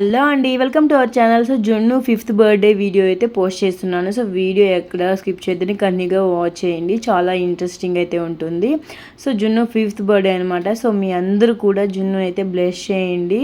Hello అండి welcome to our channel. So Junnu fifth birthday video అయితే post చేస్తున్నాను. So video ఎక్కడ skip చేద్దని కన్నీగా వాచ్ చేయండి. చాలా ఇంట్రెస్టింగ్ అయితే ఉంటుంది. సో జున్ను ఫిఫ్త్ బర్త్డే అనమాట సో మీ అందరూ కూడా జున్ను అయితే బ్లెస్ చేయండి.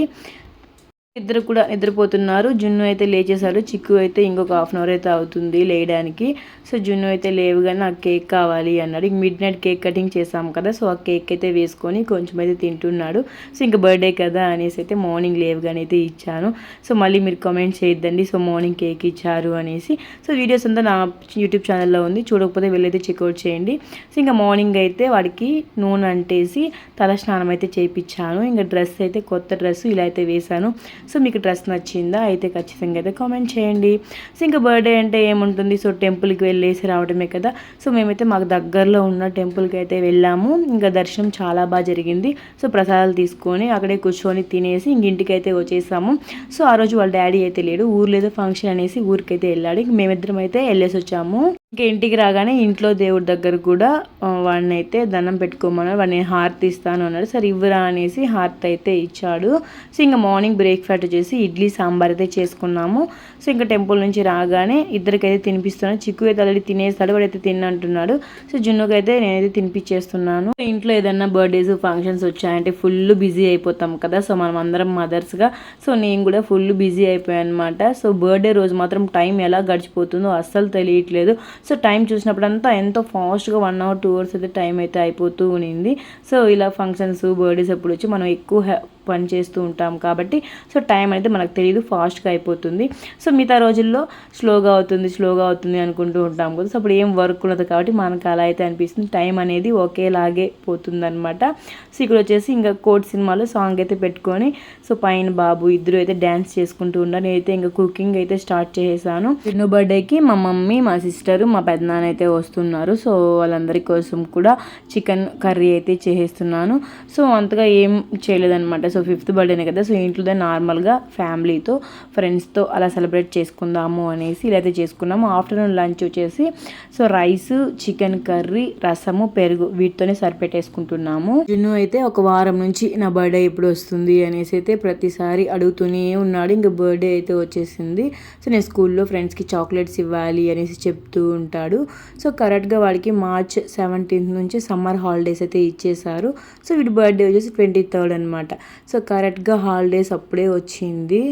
ఇద్దరు కూడా నిద్రపోతున్నారు. జున్ను అయితే లేచేశారు. చిక్కు అయితే ఇంకొక హాఫ్ అన్ అవర్ అయితే అవుతుంది లేయడానికి. సో జున్ను అయితే లేవుగానే నాకు కేక్ కావాలి అన్నాడు. ఇంక మిడ్ నైట్ కేక్ కటింగ్ చేసాం కదా సో ఆ కేక్ అయితే వేసుకొని కొంచెం అయితే తింటున్నాడు. సో ఇంకా బర్త్డే కదా అనేసి అయితే మార్నింగ్ లేవుగానే అయితే ఇచ్చాను. సో మళ్ళీ మీరు కామెంట్ చేయొద్దండి. సో మార్నింగ్ కేక్ ఇచ్చారు అనేసి. సో వీడియోస్ అంతా నా యూట్యూబ్ ఛానల్లో ఉంది. చూడకపోతే వెళ్ళైతే చెక్అవుట్ చేయండి. సో ఇంకా మార్నింగ్ అయితే వాడికి నూనె అంటేసి తల స్నానం అయితే చేయించాను ఇంకా డ్రెస్ అయితే కొత్త డ్రెస్ ఇలా అయితే వేశాను. సో మీకు డ్రెస్ నచ్చిందా అయితే ఖచ్చితంగా అయితే కామెంట్ చేయండి. సో ఇంకా బర్త్డే అంటే ఏముంటుంది? సో టెంపుల్కి వెళ్ళేసి రావడమే కదా. సో మేమైతే మాకు దగ్గరలో ఉన్న టెంపుల్కి అయితే వెళ్ళాము. ఇంకా దర్శనం చాలా బాగా జరిగింది. సో ప్రసాదాలు తీసుకొని అక్కడే కూర్చొని తినేసి ఇంక ఇంటికైతే అయితే వచ్చేసాము. సో ఆ రోజు వాళ్ళ డాడీ అయితే లేడు. ఊర్లో ఏదో ఫంక్షన్ అనేసి ఊరికైతే వెళ్ళాడు. ఇంక మేమిద్దరం అయితే వెళ్ళేసి వచ్చాము. ఇంకా ఇంటికి రాగానే ఇంట్లో దేవుడి దగ్గర కూడా వాడిని అయితే దండం పెట్టుకోమన్నాడు. వాడిని హారతి ఇస్తాను అన్నాడు. సరే ఇవ్వరా అనేసి హారతి అయితే ఇచ్చాడు. సో ఇంకా మార్నింగ్ బ్రేక్ఫాస్ట్ చేసి ఇడ్లీ సాంబార్ అయితే చేసుకున్నాము. సో ఇంకా టెంపుల్ నుంచి రాగానే ఇద్దరికైతే తినిపిస్తున్నాను చిక్కు అయితే ఆల్రెడీ తినేస్తాడు వాడైతే తిన్నంటున్నాడు. సో జున్నుకు అయితే నేనైతే తినిపించేస్తున్నాను ఇంట్లో ఏదన్నా బర్త్డేస్ ఫంక్షన్స్ వచ్చాయంటే ఫుల్ బిజీ అయిపోతాం కదా. సో మనం అందరం మదర్స్గా సో నేను కూడా ఫుల్ బిజీ అయిపోయాను అనమాట సో బర్త్డే రోజు మాత్రం టైం ఎలా గడిచిపోతుందో అస్సలు తెలియట్లేదు. సో టైం చూసినప్పుడంతా ఎంతో ఫాస్ట్గా వన్ అవర్ టూ అవర్స్ అయితే టైం అయితే అయిపోతూ ఉన్నింది సో ఇలా ఫంక్షన్స్ బర్త్డేస్ అప్పుడు వచ్చి మనం ఎక్కువ పని చేస్తూ ఉంటాం కాబట్టి సో టైం అనేది మనకు తెలియదు ఫాస్ట్గా అయిపోతుంది. సో మిగతా రోజుల్లో స్లోగా అవుతుంది స్లోగా అవుతుంది అనుకుంటూ ఉంటాం కదా. సో అప్పుడు ఏం వర్క్ ఉండదు కాబట్టి మనకు అలా అయితే అనిపిస్తుంది. టైం అనేది ఒకేలాగే పోతుందనమాట సో ఇక్కడ వచ్చేసి ఇంకా కోట్ సినిమాలో సాంగ్ అయితే పెట్టుకొని సో పైన బాబు ఇద్దరు అయితే డ్యాన్స్ చేసుకుంటూ ఉన్నారు. నేనైతే ఇంకా కుకింగ్ అయితే స్టార్ట్ చేసేసాను చిన్న బర్త్డేకి మా మమ్మీ మా సిస్టరు మా పెద్దనాన్న అయితే వస్తున్నారు. సో వాళ్ళందరి కోసం కూడా చికెన్ కర్రీ అయితే చేసేస్తున్నాను. సో అంతగా ఏం చేయలేదన్నమాట. సో ఫిఫ్త్ బర్త్డేనే కదా. సో ఇంట్లో నార్మల్గా ఫ్యామిలీతో ఫ్రెండ్స్తో అలా సెలబ్రేట్ చేసుకుందాము అనేసి ఇలా అయితే చేసుకున్నాము. ఆఫ్టర్నూన్ లంచ్ వచ్చేసి సో రైస్ చికెన్ కర్రీ రసము పెరుగు వీటితోనే సరిపెట్టేసుకుంటున్నాము. జున్ను అయితే ఒక వారం నుంచి నా బర్త్డే ఎప్పుడు వస్తుంది అనేసి అయితే ప్రతిసారి అడుగుతూనే ఉన్నాడు. ఇంకా బర్త్డే అయితే వచ్చేసింది. సో నేను స్కూల్లో ఫ్రెండ్స్కి చాక్లెట్స్ ఇవ్వాలి అనేసి చెప్తూ ఉంటాడు. సో కరెక్ట్గా వాడికి మార్చ్ సెవెంటీన్త్ నుంచి సమ్మర్ హాలిడేస్ అయితే ఇచ్చేసారు సో వీడి బర్త్డే వచ్చేసి ట్వంటీ థర్డ్ అనమాట సో కరెక్ట్గా హాలిడేస్ అప్పుడే వచ్చింది.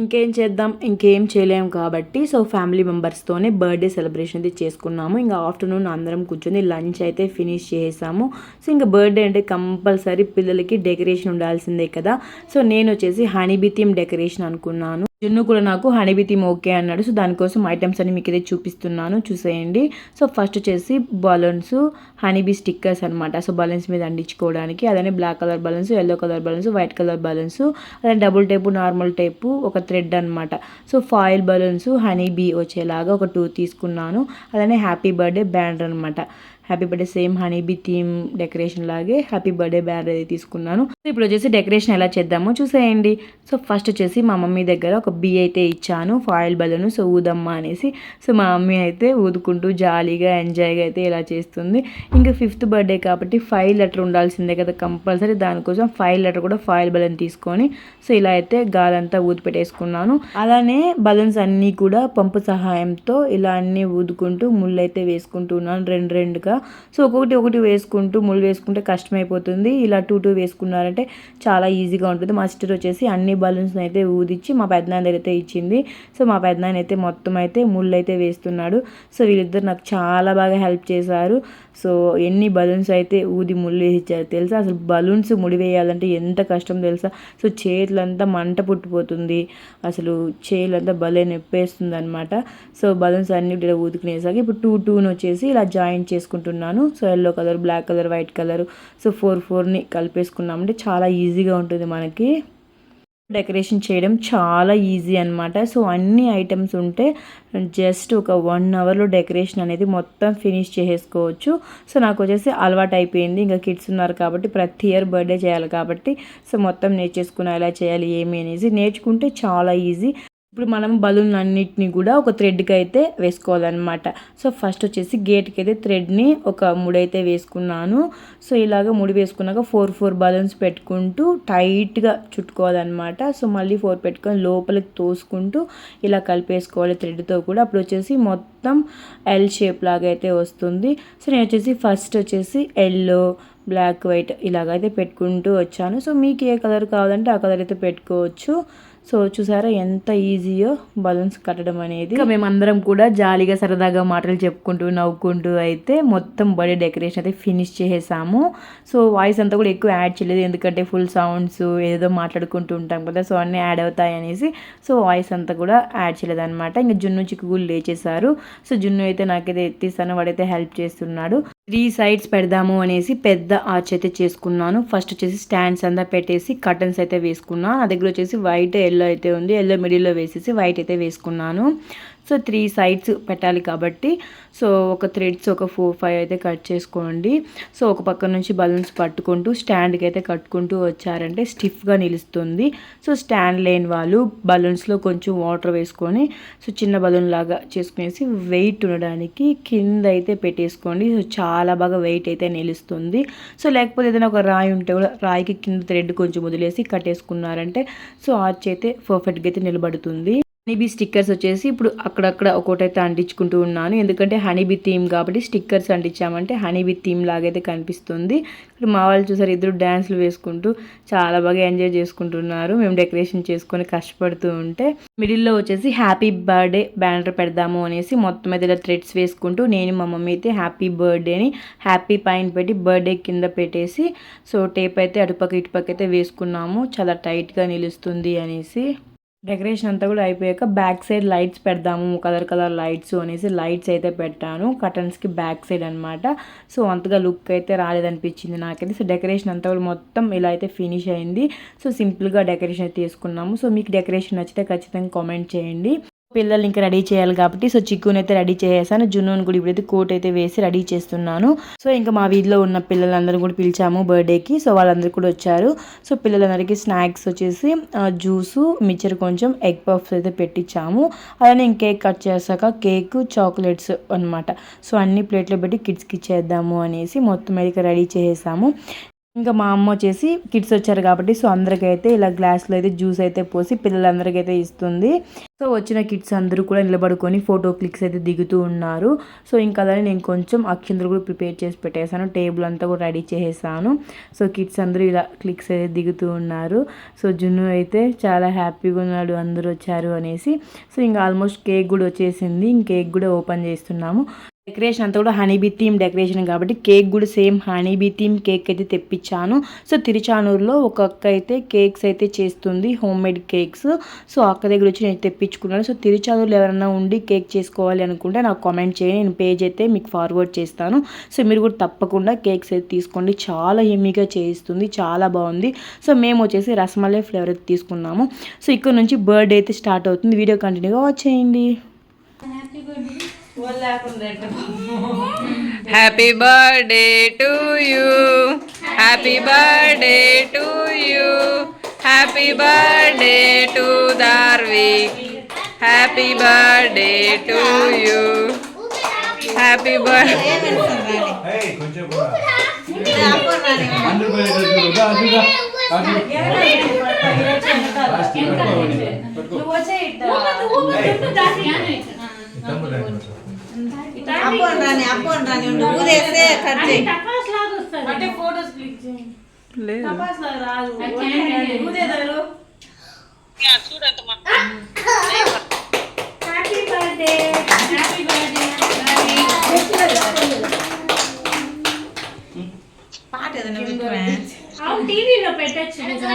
ఇంకేం చేద్దాం? ఇంకేం చేయలేము కాబట్టి సో ఫ్యామిలీ మెంబర్స్తోనే బర్త్డే సెలబ్రేషన్ అయితే చేసుకున్నాము. ఇంకా ఆఫ్టర్నూన్ అందరం కూర్చొని లంచ్ అయితే ఫినిష్ చేసాము సో ఇంకా బర్త్డే అంటే కంపల్సరీ పిల్లలకి డెకరేషన్ ఉండాల్సిందే కదా. సో నేను వచ్చేసి హనీబీ థీమ్ డెకరేషన్ అనుకున్నాను. జున్ను కూడా నాకు హనీబీ థీమ్ ఓకే అన్నాడు. సో దానికోసం ఐటమ్స్ అన్ని మీకు అయితే చూపిస్తున్నాను. చూసేయండి. సో ఫస్ట్ వచ్చేసి బలూన్స్ హనీబీ స్టిక్కర్స్ అనమాట సో బలూన్స్ మీద అండించుకోవడానికి అలానే black colour balloons yellow colour balloons white colour balloons. అదే డబుల్ టేపు నార్మల్ టేపు ఒక థ్రెడ్ అనమాట so foil balloons honey bee వచ్చేలాగా ఒక టూ తీసుకున్నాను. అలానే హ్యాపీ బర్త్డే బ్యాండ్ అనమాట happy birthday same honey bee theme decoration లాగే హ్యాపీ బర్త్డే బ్యానర్ అయితే తీసుకున్నాను. సో ఇప్పుడు వచ్చేసి డెకరేషన్ ఎలా చేద్దామో చూసేయండి. సో ఫస్ట్ వచ్చేసి మా మమ్మీ దగ్గర ఒక బీ అయితే ఇచ్చాను ఫాయిల్ బలూన్ సో ఊదమ్మా అనేసి. సో మా మమ్మీ అయితే ఊదుకుంటూ జాలీగా ఎంజాయ్గా అయితే ఇలా చేస్తుంది. ఇంకా ఫిఫ్త్ బర్త్డే కాబట్టి ఫైవ్ లెటర్ ఉండాల్సిందే కదా కంపల్సరీ దానికోసం ఫైవ్ లెటర్ కూడా ఫాయిల్ బలూన్ తీసుకొని సో ఇలా అయితే గాలంతా ఊది పెట్టేసుకున్నాను. అలానే బలూన్స్ అన్నీ కూడా పంపు సహాయంతో ఇలా అన్నీ ఊదుకుంటూ ముళ్ళు అయితే వేసుకుంటూ ఉన్నాను. రెండు రెండుగా సో ఒక్కొక్కటి ఒకటి వేసుకుంటూ ముళ్ళు వేసుకుంటే కష్టమైపోతుంది. ఇలా టూ టూ వేసుకున్నారంటే చాలా ఈజీగా ఉంటుంది. మా సిస్టర్ వచ్చేసి అన్ని బలూన్స్ అయితే ఊదిచ్చి మా పెద్దనాన్న దగ్గర అయితే ఇచ్చింది. సో మా పెద్దనాన్న అయితే మొత్తం అయితే ముళ్ళు అయితే వేస్తున్నాడు. సో వీళ్ళిద్దరు నాకు చాలా బాగా హెల్ప్ చేశారు. సో ఎన్ని బలూన్స్ అయితే ఊది ముళ్ళు వేసిచ్చారు తెలుసా? అసలు బలూన్స్ ముడి వేయాలంటే ఎంత కష్టం తెలుసా? సో చేతులంతా మంట పుట్టిపోతుంది. అసలు చేతులంతా భలే నొప్పేస్తుంది అనమాట సో బలూన్స్ అన్ని ఊదుకునేసరికి ఇప్పుడు టూ టూని వచ్చేసి ఇలా జాయింట్ చేసుకుంటున్నాను so yellow colour black colour white colour so four ఫోర్ని కలిపేసుకున్నామంటే చాలా ఈజీగా ఉంటుంది మనకి. డెకరేషన్ చేయడం చాలా ఈజీ అనమాట సో అన్ని ఐటమ్స్ ఉంటే జస్ట్ ఒక వన్ అవర్లో డెకరేషన్ అనేది మొత్తం ఫినిష్ చేసేసుకోవచ్చు. సో నాకు వచ్చేసి అలవాటు అయిపోయింది. ఇంకా కిడ్స్ ఉన్నారు కాబట్టి ప్రతి ఇయర్ బర్త్డే చేయాలి కాబట్టి. సో మొత్తం నేర్చేసుకుని ఎలా చేయాలి ఏమి అనేసి నేర్చుకుంటే చాలా ఈజీ ఇప్పుడు మనం బలూన్ అన్నిటిని కూడా ఒక థ్రెడ్కి అయితే వేసుకోవాలన్నమాట. సో ఫస్ట్ వచ్చేసి గేట్కి అయితే థ్రెడ్ని ఒక ముడైతే వేసుకున్నాను. సో ఇలాగ ముడి వేసుకున్నాక ఫోర్ ఫోర్ బలూన్స్ పెట్టుకుంటూ టైట్గా చుట్టుకోవాలన్నమాట. సో మళ్ళీ ఫోర్ పెట్టుకొని లోపలికి తోసుకుంటూ ఇలా కలిపేసుకోవాలి థ్రెడ్తో కూడా. అప్పుడు వచ్చేసి మొత్తం ఎల్ షేప్ లాగా అయితే వస్తుంది. సో నేను వచ్చేసి ఫస్ట్ వచ్చేసి ఎల్లో బ్లాక్ వైట్ ఇలాగైతే పెట్టుకుంటూ వచ్చాను. సో మీకు ఏ కలర్ కావాలంటే ఆ కలర్ అయితే పెట్టుకోవచ్చు. సో చూసారా ఎంత ఈజీయో బలూన్స్ కట్టడం అనేది. ఇంకా మేమందరం కూడా జాలీగా సరదాగా మాటలు చెప్పుకుంటూ నవ్వుకుంటూ అయితే మొత్తం బర్త్డే డెకరేషన్ అయితే ఫినిష్ చేసేసాము. సో వాయిస్ అంతా కూడా ఎక్కువ యాడ్ చేయలేదు. ఎందుకంటే ఫుల్ సౌండ్స్ ఏదో మాట్లాడుకుంటూ ఉంటాం కదా సో అన్నీ యాడ్ అవుతాయి అనేసి. సో వాయిస్ అంతా కూడా యాడ్ చేయలేదు అనమాట ఇంకా జున్ను చిక్కు లేచేశారు. సో జున్ను అయితే నాకైతే ఎత్తిస్తాను. వాడైతే హెల్ప్ చేస్తున్నాడు. త్రీ సైడ్స్ పెడదాము అనేసి పెద్ద ఆర్చ్ అయితే చేసుకున్నాను. ఫస్ట్ వచ్చేసి స్టాండ్స్ అంతా పెట్టేసి కర్టన్స్ అయితే వేసుకున్నాను. నా దగ్గర వచ్చేసి వైట్ ఎల్లో అయితే ఉంది. ఎల్లో మిడిల్లో వేసేసి వైట్ అయితే వేసుకున్నాను. సో త్రీ సైడ్స్ పెట్టాలి కాబట్టి సో ఒక థ్రెడ్స్ ఒక ఫోర్ ఫైవ్ అయితే కట్ చేసుకోండి. సో ఒక పక్క నుంచి బలూన్స్ పట్టుకుంటూ స్టాండ్కి అయితే కట్టుకుంటూ వచ్చారంటే స్టిఫ్గా నిలుస్తుంది. సో స్టాండ్ లేని వాళ్ళు బలూన్స్లో కొంచెం వాటర్ వేసుకొని సో చిన్న బలూన్ లాగా చేసుకునేసి వెయిట్ ఉండడానికి కింద అయితే పెట్టేసుకోండి. సో చాలా బాగా వెయిట్ అయితే నిలుస్తుంది. సో లేకపోతే ఏదైనా ఒక రాయి ఉంటే కూడా రాయికి కింద థ్రెడ్ కొంచెం వదిలేసి కట్టేసుకున్నారంటే సో ఆర్చ్ అయితే పర్ఫెక్ట్గా అయితే నిలబడుతుంది. హనీబీ స్టిక్కర్స్ వచ్చేసి ఇప్పుడు అక్కడక్కడ ఒకటైతే అంటించుకుంటూ ఉన్నాను. ఎందుకంటే హనీబీ థీమ్ కాబట్టి స్టిక్కర్స్ అంటించామంటే హనీబీ థీమ్ లాగైతే కనిపిస్తుంది. ఇక్కడ మా వాళ్ళు చూసారు ఇద్దరు డ్యాన్స్లు వేసుకుంటూ చాలా బాగా ఎంజాయ్ చేసుకుంటున్నారు. మేము డెకరేషన్ చేసుకొని కష్టపడుతూ ఉంటే మిడిల్లో వచ్చేసి హ్యాపీ బర్త్డే బ్యానర్ పెడదాము అనేసి మొత్తం మీద ఇలా థ్రెడ్స్ వేసుకుంటూ నేను మా మమ్మీ అయితే హ్యాపీ బర్త్డేని హ్యాపీ పైన పెట్టి బర్త్డే కింద పెట్టేసి సో టేప్ అయితే అటుపక్క ఇటుపక్క అయితే వేసుకున్నాము. చాలా టైట్గా నిలుస్తుంది అనేసి. డెకరేషన్ అంతా కూడా అయిపోయాక బ్యాక్ సైడ్ లైట్స్ పెడదాము కలర్ కలర్ లైట్స్ అనేసి లైట్స్ అయితే పెట్టాను. కటన్స్కి బ్యాక్ సైడ్ అనమాట సో అంతగా లుక్ అయితే రాలేదనిపించింది నాకైతే. సో డెకరేషన్ అంతా కూడా మొత్తం ఇలా అయితే ఫినిష్ అయింది. సో సింపుల్గా డెకరేషన్ అయితే తీసుకున్నాము. సో మీకు డెకరేషన్ నచ్చితే ఖచ్చితంగా కామెంట్ చేయండి. పిల్లలు ఇంకా రెడీ చేయాలి కాబట్టి సో చిక్కుని అయితే రెడీ చేసేసాను. జున్నుని కూడా ఇప్పుడైతే కోట్ అయితే వేసి రెడీ చేస్తున్నాను. సో ఇంకా మా వీధిలో ఉన్న పిల్లలందరూ కూడా పిలిచాము బర్త్డేకి. సో వాళ్ళందరూ కూడా వచ్చారు. సో పిల్లలందరికీ స్నాక్స్ వచ్చేసి జ్యూసు మిక్చర్ కొంచెం ఎగ్ పఫ్స్ అయితే పెట్టించాము. అలానే కేక్ కట్ చేశాక కేక్ చాక్లెట్స్ అనమాట సో అన్ని ప్లేట్లో పెట్టి కిడ్స్కి ఇచ్చేద్దాము అనేసి మొత్తం అయితే రెడీ చేసేసాము. ఇంకా మా అమ్మ వచ్చేసి కిడ్స్ వచ్చారు కాబట్టి సో అందరికైతే ఇలా గ్లాస్లో అయితే జ్యూస్ అయితే పోసి పిల్లలందరికైతే ఇస్తుంది. సో వచ్చిన కిడ్స్ అందరూ కూడా నిలబడుకొని ఫోటో క్లిక్స్ అయితే దిగుతూ ఉన్నారు. సో ఇంకా అలానే నేను కొంచెం అక్షంతలు కూడా ప్రిపేర్ చేసి పెట్టేశాను. టేబుల్ అంతా కూడా రెడీ చేసేసాను. సో కిడ్స్ అందరూ ఇలా క్లిక్స్ అయితే దిగుతూ ఉన్నారు. సో జున్ను అయితే చాలా హ్యాపీగా ఉన్నాడు అందరూ వచ్చారు అనేసి. సో ఇంకా ఆల్మోస్ట్ కేక్ కూడా వచ్చేసింది. కేక్ కూడా ఓపెన్ చేస్తున్నాము. డెకరేషన్ అంతా కూడా హనీబీ థీమ్ డెకరేషన్ కాబట్టి కేక్ కూడా సేమ్ హనీబీ థీమ్ కేక్ అయితే తెప్పించాను. సో తిరుచానూరులో ఒక అక్క అయితే కేక్స్ అయితే చేస్తుంది హోమ్ మేడ్ కేక్స్ సో అక్క దగ్గర వచ్చి నేను తెప్పించుకున్నాను. సో తిరుచానూరులో ఎవరైనా ఉండి కేక్ చేసుకోవాలి అనుకుంటే నాకు కామెంట్ చేయండి. నేను పేజ్ అయితే మీకు ఫార్వర్డ్ చేస్తాను. సో మీరు కూడా తప్పకుండా కేక్స్ అయితే తీసుకోండి. చాలా ఎమ్మీగా చేయిస్తుంది చాలా బాగుంది. సో మేము వచ్చేసి రసమలై ఫ్లేవర్ అయితే తీసుకున్నాము. సో ఇక్కడ నుంచి బర్త్డే అయితే స్టార్ట్ అవుతుంది. వీడియో కంటిన్యూగా వచ్చేయండి చేయండి. Happy birthday to you happy birthday to Darvik happy birthday to you happy birthday ఏయ్, కొంచెం కూడా. అందరూ పోయి ఎక్కడ అప్పని రాని అప్పని రాని ఊదేస్తే కట్ చేయి అంటే ఫోటోస్ క్లిక్ లేదు రాదు పాట ఏదైనా పెట్టుకోవా? అవును టీవీలో పెట్టచ్చు కదా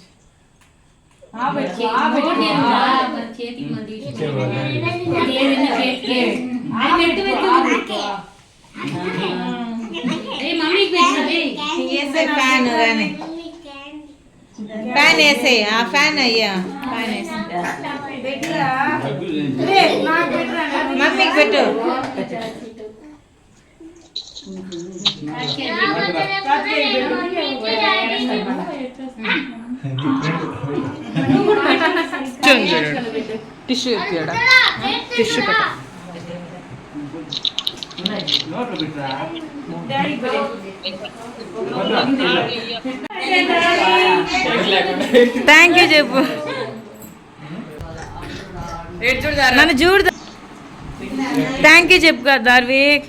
ఆ, అది పెట్టచ్చు. నోటి ఏమో రా, మరి చేతికి మంది ఇచ్చేవాళ్ళు. ఏదైనా చేతికి. ఆ పెట్టు పెట్టు. ఏ మమ్మీకి పెట్టినది వేసే ఫ్యాన్ కానీ ఫ్యాన్ వేసే ఆ ఫ్యాన్ అయ్యా ఫ్యాన్ వేసే మమ్మీకి టిష్యూ ఎత్తాడా టిష్యూ కట్ట థ్యాంక్ యూ చెప్పు నన్ను చూడు థ్యాంక్ యూ చెప్పు కదా దార్విక్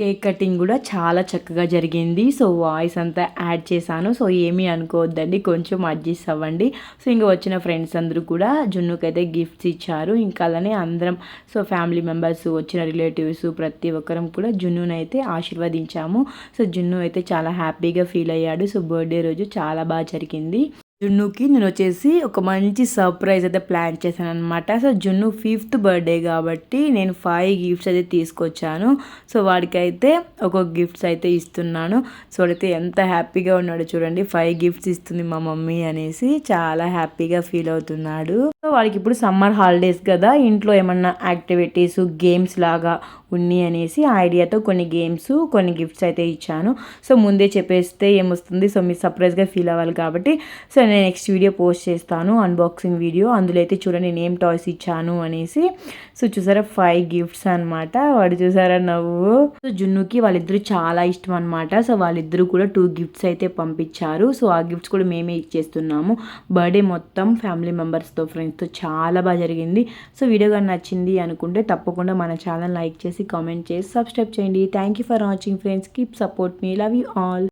కేక్ కటింగ్ కూడా చాలా చక్కగా జరిగింది. సో వాయిస్ అంతా యాడ్ చేశాను. సో ఏమీ అనుకోవద్దండి. కొంచెం అడ్జస్ట్ అవ్వండి. సో ఇంకా వచ్చిన ఫ్రెండ్స్ అందరూ కూడా జున్నుకైతే గిఫ్ట్స్ ఇచ్చారు. ఇంకా అలానే అందరం సో ఫ్యామిలీ మెంబర్స్ వచ్చిన రిలేటివ్స్ ప్రతి ఒక్కరం కూడా జున్నునైతే ఆశీర్వదించాము. సో జున్ను అయితే చాలా హ్యాపీగా ఫీల్ అయ్యాడు. సో బర్త్డే రోజు చాలా బాగా జరిగింది. జున్నుకి నేను వచ్చేసి ఒక మంచి సర్ప్రైజ్ అయితే ప్లాన్ చేశాను అనమాట సో జున్ను ఫిఫ్త్ బర్త్డే కాబట్టి నేను ఫైవ్ గిఫ్ట్స్ అయితే తీసుకొచ్చాను. సో వాడికైతే ఒక గిఫ్ట్స్ అయితే ఇస్తున్నాను. సో వాడైతే ఎంత హ్యాపీగా ఉన్నాడు చూడండి. ఫైవ్ గిఫ్ట్స్ ఇస్తుంది మా మమ్మీ అనేసి చాలా హ్యాపీగా ఫీల్ అవుతున్నాడు. సో వాడికి ఇప్పుడు సమ్మర్ హాలిడేస్ కదా. ఇంట్లో ఏమన్నా యాక్టివిటీస్ గేమ్స్ లాగా ఉన్ని అనేసి ఆ ఐడియాతో కొన్ని గేమ్స్ కొన్ని గిఫ్ట్స్ అయితే ఇచ్చాను. సో ముందే చెప్పేస్తే ఏమొస్తుంది? సో మీరు సర్ప్రైజ్గా ఫీల్ అవ్వాలి కాబట్టి. సో నేను నెక్స్ట్ వీడియో పోస్ట్ చేస్తాను అన్బాక్సింగ్ వీడియో. అందులో అయితే చూడండి నేను ఏం టాయ్స్ ఇచ్చాను అనేసి. సో చూసారా? ఫైవ్ గిఫ్ట్స్ అనమాట వాడు చూసారా నవ్వు? సో జున్నుకి వాళ్ళిద్దరూ చాలా ఇష్టం అనమాట సో వాళ్ళిద్దరూ కూడా టూ గిఫ్ట్స్ అయితే పంపించారు. సో ఆ గిఫ్ట్స్ కూడా మేమే ఇచ్చేస్తున్నాము. బర్త్డే మొత్తం ఫ్యామిలీ మెంబర్స్తో ఫ్రెండ్స్తో చాలా బాగా జరిగింది. సో వీడియో కానీ నచ్చింది అనుకుంటే తప్పకుండా మన ఛానల్ లైక్ చేసి కామెంట్ చేసి సబ్స్క్రైబ్ చేయండి. Thank you for watching friends keep support me love you all